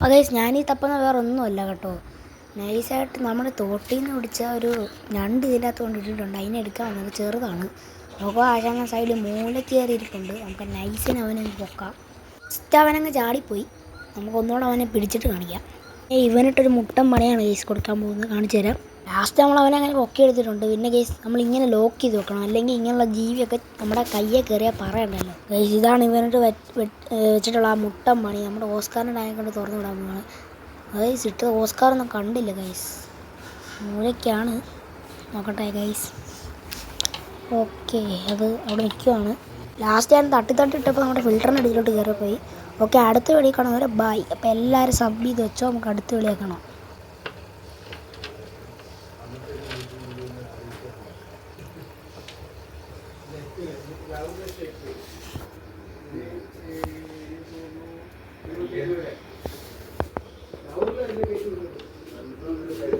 അപ്പോൾ ഗൈസ് ഈ തപ്പുന്ന വേറെ ഒന്നുമല്ല കേട്ടോ. നൈസായിട്ട് നമ്മുടെ തോട്ടിൽ നിന്ന് പിടിച്ച ഒരു ഞണ്ട് ഇതിന്റെ അകത്ത് കൊണ്ടിട്ടിട്ടുണ്ട്. അതിനെ എടുക്കാൻ വന്നത് ചെറുതാണ്. നമുക്ക് ആശാന സൈഡിൽ മൂലക്ക് കയറിയിരിപ്പുണ്ട്. നമുക്ക് നൈസിന് അവനെ പൊക്കാം. ഫസ്റ്റ് അവനങ്ങ് ചാടിപ്പോയി. നമുക്ക് ഒന്നുകൂടെ അവനെ പിടിച്ചിട്ട് കാണിക്കാം. ഇവനിട്ടൊരു മുട്ടൻ പണിയാണ് കേസ് കൊടുക്കാൻ പോകുന്നത്. കാണിച്ചു തരാം. ലാസ്റ്റ് നമ്മൾ അവനെ അങ്ങനെ ഒക്കെ എടുത്തിട്ടുണ്ട്. പിന്നെ കേസ് നമ്മൾ ഇങ്ങനെ ലോക്ക് ചെയ്ത് വെക്കണം. അല്ലെങ്കിൽ ഇങ്ങനെയുള്ള ജീവിയൊക്കെ നമ്മുടെ കയ്യെ കയറിയാൽ പറയണ്ടല്ലോ. ഗൈസ് ഇതാണ് ഇവനിട്ട് വെച്ചിട്ടുള്ള ആ മുട്ടൻ പണി. നമ്മുടെ ഓസ്കാറിന്റെ ടാങ്ക് കൊണ്ട് തുറന്നു വിടാൻ പോവാണ്. ഗൈസ് ഇട്ട് ഓസ്കാറൊന്നും കണ്ടില്ല ഗൈസ് മൂലയ്ക്കാണ്. നോക്കട്ടെ ഗൈസ് ഓക്കെ അത് അവിടെ നിൽക്കുവാണ്. ലാസ്റ്റ് ഞാൻ തട്ടി തട്ടിട്ടപ്പോൾ നമ്മുടെ ഫിൽറ്ററിന്റെ അടിയിലോട്ട് കയറിപ്പോയി ഓക്കെ അടുത്ത വെളി കാണാൻ വരെ ബൈ അപ്പോൾ എല്ലാവരും സബ് ചെയ്ത് വെച്ചോ നമുക്ക് അടുത്ത വെളിയാക്കണം Thank.